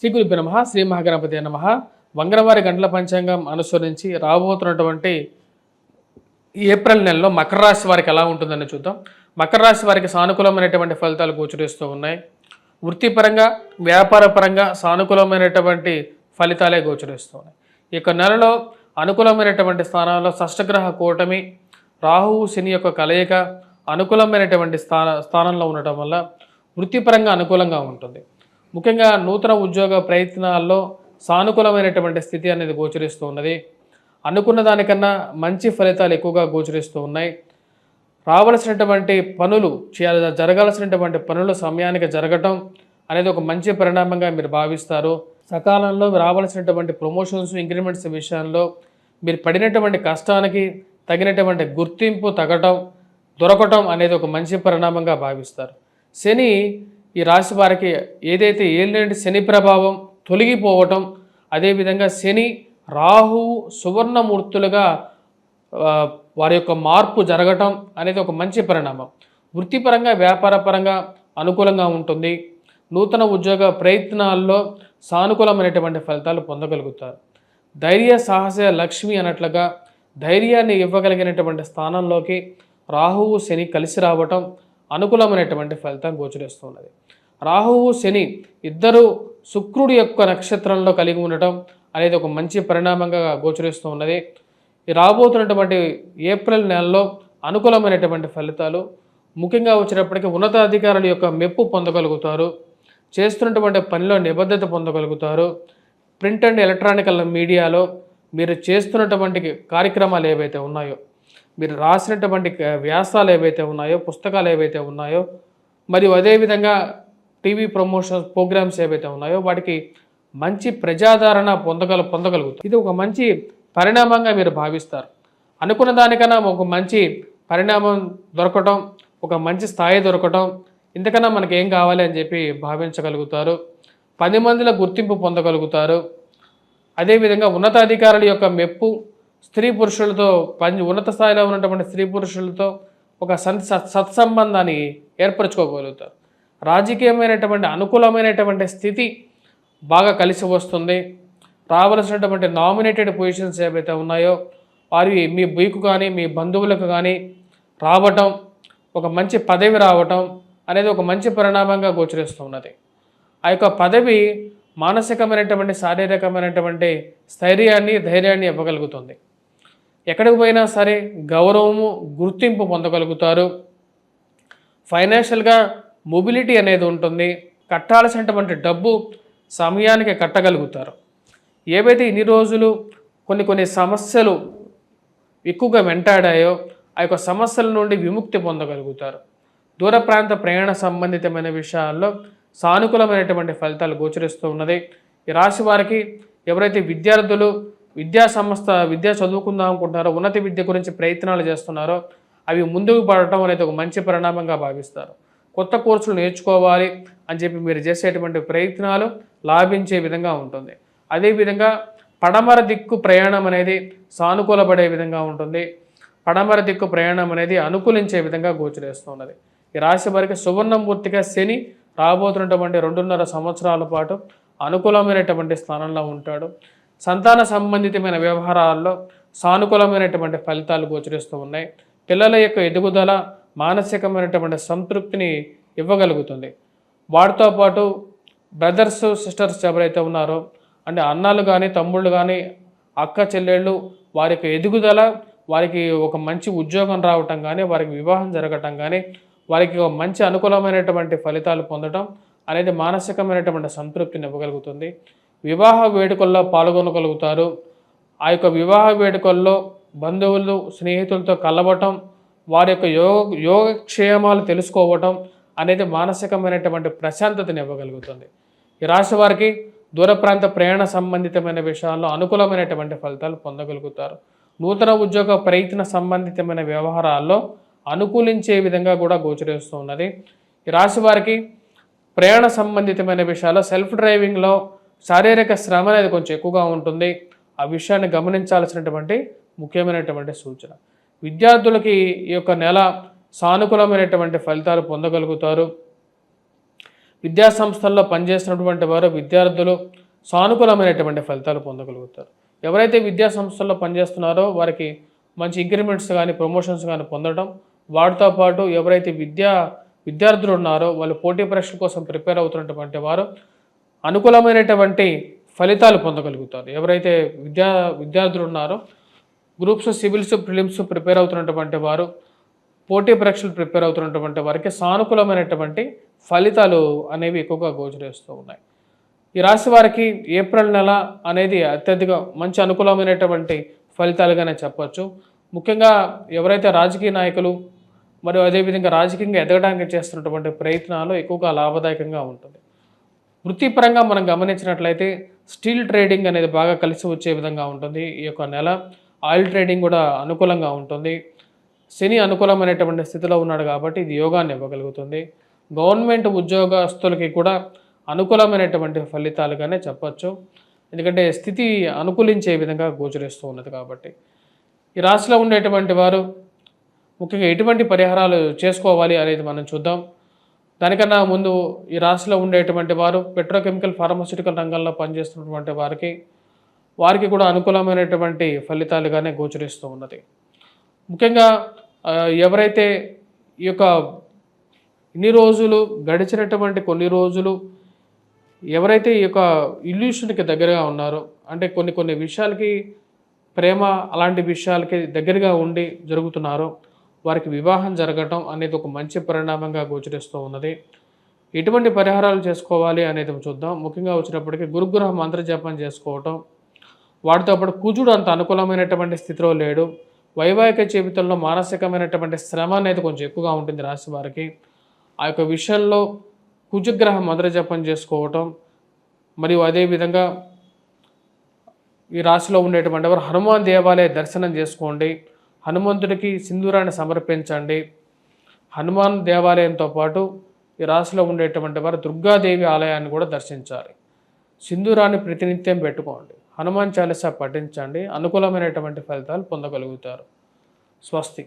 శ్రీ గురుభ్య నమ శ్రీ మహాగణపతి నమ. వంగరవారి గంటల పంచాంగం అనుసరించి రాబోతున్నటువంటి ఏప్రిల్ నెలలో మకర రాశి వారికి ఎలా ఉంటుందని చూద్దాం. మకర రాశి వారికి సానుకూలమైనటువంటి ఫలితాలు గోచరిస్తూ ఉన్నాయి. వృత్తిపరంగా వ్యాపారపరంగా సానుకూలమైనటువంటి ఫలితాలే గోచరిస్తూ ఉన్నాయి. ఈ యొక్క నెలలో అనుకూలమైనటువంటి స్థానాల్లో షష్టగ్రహ కూటమి రాహువు శని యొక్క కలయిక అనుకూలమైనటువంటి స్థాన స్థానంలో ఉండటం వల్ల వృత్తిపరంగా అనుకూలంగా ఉంటుంది. ముఖ్యంగా నూతన ఉద్యోగ ప్రయత్నాల్లో సానుకూలమైనటువంటి స్థితి అనేది గోచరిస్తూ ఉన్నది. అనుకున్న దానికన్నా మంచి ఫలితాలు ఎక్కువగా గోచరిస్తూ ఉన్నాయి. రావలసినటువంటి పనులు చేయాలి జరగాల్సినటువంటి పనులు సమయానికి జరగటం అనేది ఒక మంచి పరిణామంగా మీరు భావిస్తారు. సకాలంలో రావాల్సినటువంటి ప్రమోషన్స్ ఇంక్రిమెంట్స్ విషయంలో మీరు పడినటువంటి కష్టానికి తగినటువంటి గుర్తింపు తగ్గటం దొరకటం అనేది ఒక మంచి పరిణామంగా భావిస్తారు. శని ఈ రాశి వారికి ఏదైతే ఏళ్ళంటి శని ప్రభావం తొలగిపోవటం అదేవిధంగా శని రాహువు సువర్ణమూర్తులుగా వారి యొక్క మార్పు జరగటం అనేది ఒక మంచి పరిణామం. వృత్తిపరంగా వ్యాపారపరంగా అనుకూలంగా ఉంటుంది. నూతన ఉద్యోగ ప్రయత్నాల్లో సానుకూలమైనటువంటి ఫలితాలు పొందగలుగుతారు. ధైర్య సాహస లక్ష్మి అన్నట్లుగా ధైర్యాన్ని ఇవ్వగలిగినటువంటి స్థానంలోకి రాహువు శని కలిసి రావటం అనుకూలమైనటువంటి ఫలితం గోచరిస్తున్నది. రాహువు శని ఇద్దరు శుక్రుడి యొక్క నక్షత్రంలో కలిగి ఉండటం అనేది ఒక మంచి పరిణామంగా గోచరిస్తూ ఉన్నది రాబోతున్నటువంటి ఏప్రిల్ నెలలో అనుకూలమైనటువంటి ఫలితాలు ముఖ్యంగా వచ్చినప్పటికీ ఉన్నతాధికారుల యొక్క మెప్పు పొందగలుగుతారు. చేస్తున్నటువంటి పనిలో నిబద్ధత పొందగలుగుతారు. ప్రింట్ అండ్ ఎలక్ట్రానికల్ మీడియాలో మీరు చేస్తున్నటువంటి కార్యక్రమాలు ఏవైతే ఉన్నాయో మీరు రాసినటువంటి వ్యాసాలు ఏవైతే ఉన్నాయో పుస్తకాలు ఏవైతే ఉన్నాయో మరియు అదేవిధంగా టీవీ ప్రమోషన్ ప్రోగ్రామ్స్ ఏవైతే ఉన్నాయో వాటికి మంచి ప్రజాదరణ పొందగల పొందగలుగుతారు. ఇది ఒక మంచి పరిణామంగా మీరు భావిస్తారు. అనుకున్న దానికన్నా ఒక మంచి పరిణామం దొరకటం ఒక మంచి స్థాయి దొరకటం ఇంతకన్నా మనకి ఏం కావాలి అని చెప్పి భావించగలుగుతారు. పది మందిలో గుర్తింపు పొందగలుగుతారు. అదేవిధంగా ఉన్నతాధికారుల యొక్క మెప్పు స్త్రీ పురుషులతో పని ఉన్నత స్థాయిలో ఉన్నటువంటి స్త్రీ పురుషులతో ఒక సన్ సత్ సత్సంబంధాన్ని ఏర్పరచుకోగలుగుతారు. రాజకీయమైనటువంటి అనుకూలమైనటువంటి స్థితి బాగా కలిసి వస్తుంది. రావలసినటువంటి నామినేటెడ్ పొజిషన్స్ ఏవైతే ఉన్నాయో వారి మీ బీకు కానీ మీ బంధువులకు కానీ రావటం ఒక మంచి పదవి రావటం అనేది ఒక మంచి పరిణామంగా గోచరిస్తున్నది ఆ యొక్క పదవి మానసికమైనటువంటి శారీరకమైనటువంటి స్థైర్యాన్ని ధైర్యాన్ని ఇవ్వగలుగుతుంది. ఎక్కడికి పోయినా సరే గౌరవము గుర్తింపు పొందగలుగుతారు. ఫైనాన్షియల్గా మొబిలిటీ అనేది ఉంటుంది. కట్టాల్సినటువంటి డబ్బు సమయానికి కట్టగలుగుతారు. ఏవైతే ఇన్ని రోజులు కొన్ని కొన్ని సమస్యలు ఎక్కువగా వెంటాడాయో ఆ యొక్క సమస్యల నుండి విముక్తి పొందగలుగుతారు. దూర ప్రాంత ప్రయాణ సంబంధితమైన విషయాల్లో సానుకూలమైనటువంటి ఫలితాలు గోచరిస్తూ ఉన్నది. ఈ రాశి వారికి ఎవరైతే విద్యార్థులు విద్యా సంస్థ విద్య చదువుకుందాం అనుకుంటున్నారో ఉన్నత విద్య గురించి ప్రయత్నాలు చేస్తున్నారో అవి ముందుకు పడటం అనేది ఒక మంచి పరిణామంగా భావిస్తారు. కొత్త కోర్సులు నేర్చుకోవాలి అని చెప్పి మీరు చేసేటువంటి ప్రయత్నాలు లాభించే విధంగా ఉంటుంది. అదేవిధంగా పడమర దిక్కు ప్రయాణం అనేది సానుకూలపడే విధంగా ఉంటుంది. పడమర దిక్కు ప్రయాణం అనేది అనుకూలించే విధంగా గోచరిస్తున్నది. ఈ రాశి వారికి సువర్ణమూర్తిగా శని రాబోతున్నటువంటి రెండున్నర సంవత్సరాల పాటు అనుకూలమైనటువంటి స్థానంలో ఉంటాడు. సంతాన సంబంధితమైన వ్యవహారాల్లో సానుకూలమైనటువంటి ఫలితాలు గోచరిస్తూ ఉన్నాయి. పిల్లల యొక్క ఎదుగుదల మానసికమైనటువంటి సంతృప్తిని ఇవ్వగలుగుతుంది. వాటితో పాటు బ్రదర్స్ సిస్టర్స్ ఎవరైతే ఉన్నారో అంటే అన్నాలు కానీ తమ్ముళ్ళు కానీ అక్క చెల్లెళ్ళు వారి యొక్క ఎదుగుదల వారికి ఒక మంచి ఉద్యోగం రావటం కానీ వారికి వివాహం జరగటం కానీ వారికి ఒక మంచి అనుకూలమైనటువంటి ఫలితాలు పొందడం అనేది మానసికమైనటువంటి సంతృప్తిని ఇవ్వగలుగుతుంది. వివాహ వేడుకల్లో పాల్గొనగలుగుతారు. ఆ యొక్క వివాహ వేడుకల్లో బంధువులు స్నేహితులతో కలవటం వారి యొక్క యోగ యోగక్షేమాలు తెలుసుకోవటం అనేది మానసికమైనటువంటి ప్రశాంతతని ఇవ్వగలుగుతుంది. ఈ రాశి వారికి దూర ప్రాంత ప్రయాణ సంబంధితమైన విషయాల్లో అనుకూలమైనటువంటి ఫలితాలు పొందగలుగుతారు. నూతన ఉద్యోగ ప్రయత్న సంబంధితమైన వ్యవహారాల్లో అనుకూలించే విధంగా కూడా గోచరిస్తూ ఉన్నది. ఈ రాశి వారికి ప్రయాణ సంబంధితమైన విషయాల్లో సెల్ఫ్ డ్రైవింగ్లో శారీరక శ్రమ అనేది కొంచెం ఎక్కువగా ఉంటుంది. ఆ విషయాన్ని గమనించాల్సినటువంటి ముఖ్యమైనటువంటి సూచన. విద్యార్థులకి ఈ యొక్క నెల సానుకూలమైనటువంటి ఫలితాలు పొందగలుగుతారు. విద్యా సంస్థల్లో పనిచేస్తున్నటువంటి వారు విద్యార్థులు సానుకూలమైనటువంటి ఫలితాలు పొందగలుగుతారు. ఎవరైతే విద్యా సంస్థల్లో పనిచేస్తున్నారో వారికి మంచి ఇంక్రిమెంట్స్ కానీ ప్రమోషన్స్ కానీ పొందడం వాటితో పాటు ఎవరైతే విద్యా విద్యార్థులు ఉన్నారో వాళ్ళు పోటీ పరీక్షల కోసం ప్రిపేర్ అవుతున్నటువంటి వారు అనుకూలమైనటువంటి ఫలితాలు పొందగలుగుతారు. ఎవరైతే విద్యా విద్యార్థులు ఉన్నారో గ్రూప్స్ సివిల్స్ ప్రిలిమ్స్ ప్రిపేర్ అవుతున్నటువంటి వారు పోటీ పరీక్షలు ప్రిపేర్ అవుతున్నటువంటి వారికి సానుకూలమైనటువంటి ఫలితాలు అనేవి ఎక్కువగా గోచరిస్తూ ఉన్నాయి. ఈ రాశి వారికి ఏప్రిల్ నెల అనేది అత్యధిక మంచి అనుకూలమైనటువంటి ఫలితాలుగానే చెప్పచ్చు. ముఖ్యంగా ఎవరైతే రాజకీయ నాయకులు మరియు అదేవిధంగా రాజకీయంగా ఎదగడానికి చేస్తున్నటువంటి ప్రయత్నాలు ఎక్కువగా లాభదాయకంగా ఉంటుంది. వృత్తిపరంగా మనం గమనించినట్లయితే స్టీల్ ట్రేడింగ్ అనేది బాగా కలిసి వచ్చే విధంగా ఉంటుంది. ఈ యొక్క నెల ఆయిల్ ట్రేడింగ్ కూడా అనుకూలంగా ఉంటుంది. శని అనుకూలమైనటువంటి స్థితిలో ఉన్నాడు కాబట్టి ఇది యోగాన్ని ఇవ్వగలుగుతుంది. గవర్నమెంట్ ఉద్యోగస్తులకి కూడా అనుకూలమైనటువంటి ఫలితాలుగానే చెప్పచ్చు. ఎందుకంటే స్థితి అనుకూలించే విధంగా గోచరిస్తూ ఉన్నది కాబట్టి. ఈ రాశిలో ఉండేటువంటి వారు ముఖ్యంగా ఎటువంటి పరిహారాలు చేసుకోవాలి అనేది మనం చూద్దాం. దానికన్నా ముందు ఈ రాశిలో ఉండేటువంటి వారు పెట్రోకెమికల్ ఫార్మస్యూటికల్ రంగంలో పనిచేస్తున్నటువంటి వారికి వారికి కూడా అనుకూలమైనటువంటి ఫలితాలుగానే గోచరిస్తూ ఉన్నది. ముఖ్యంగా ఎవరైతే ఈ యొక్క ఇన్ని రోజులు గడిచినటువంటి కొన్ని రోజులు ఎవరైతే ఈ యొక్క ఇల్యూషన్కి దగ్గరగా ఉన్నారో అంటే కొన్ని కొన్ని విషయాలకి ప్రేమ అలాంటి విషయాలకి దగ్గరగా ఉండి జరుగుతున్నారో వారికి వివాహం జరగటం అనేది ఒక మంచి పరిణామంగా గోచరిస్తూ ఉన్నది. ఎటువంటి పరిహారాలు చేసుకోవాలి అనేది చూద్దాం. ముఖ్యంగా వచ్చినప్పటికీ గురుగ్రహ మంత్ర జపం చేసుకోవటం. వాటితో పాటు కుజుడు అంత అనుకూలమైనటువంటి స్థితిలో లేడు. వైవాహిక జీవితంలో మానసికమైనటువంటి శ్రమ అనేది కొంచెం ఎక్కువగా ఉంటుంది రాశి వారికి. ఆ యొక్క విషయంలో కుజగ్రహ మంత్ర జపం చేసుకోవటం. మరియు అదేవిధంగా ఈ రాశిలో ఉండేటువంటి వారు హనుమాన్ దేవాలయ దర్శనం చేసుకోండి. హనుమంతుడికి సింధూరాన్ని సమర్పించండి. హనుమాన్ దేవాలయంతో పాటు ఈ రాశిలో ఉండేటువంటి వారు దుర్గాదేవి ఆలయాన్ని కూడా దర్శించాలి. సింధూరాన్ని ప్రతినిత్యం పెట్టుకోండి. హనుమాన్ చాలీసా పఠించండి. అనుకూలమైనటువంటి ఫలితాలు పొందగలుగుతారు. స్వస్తి.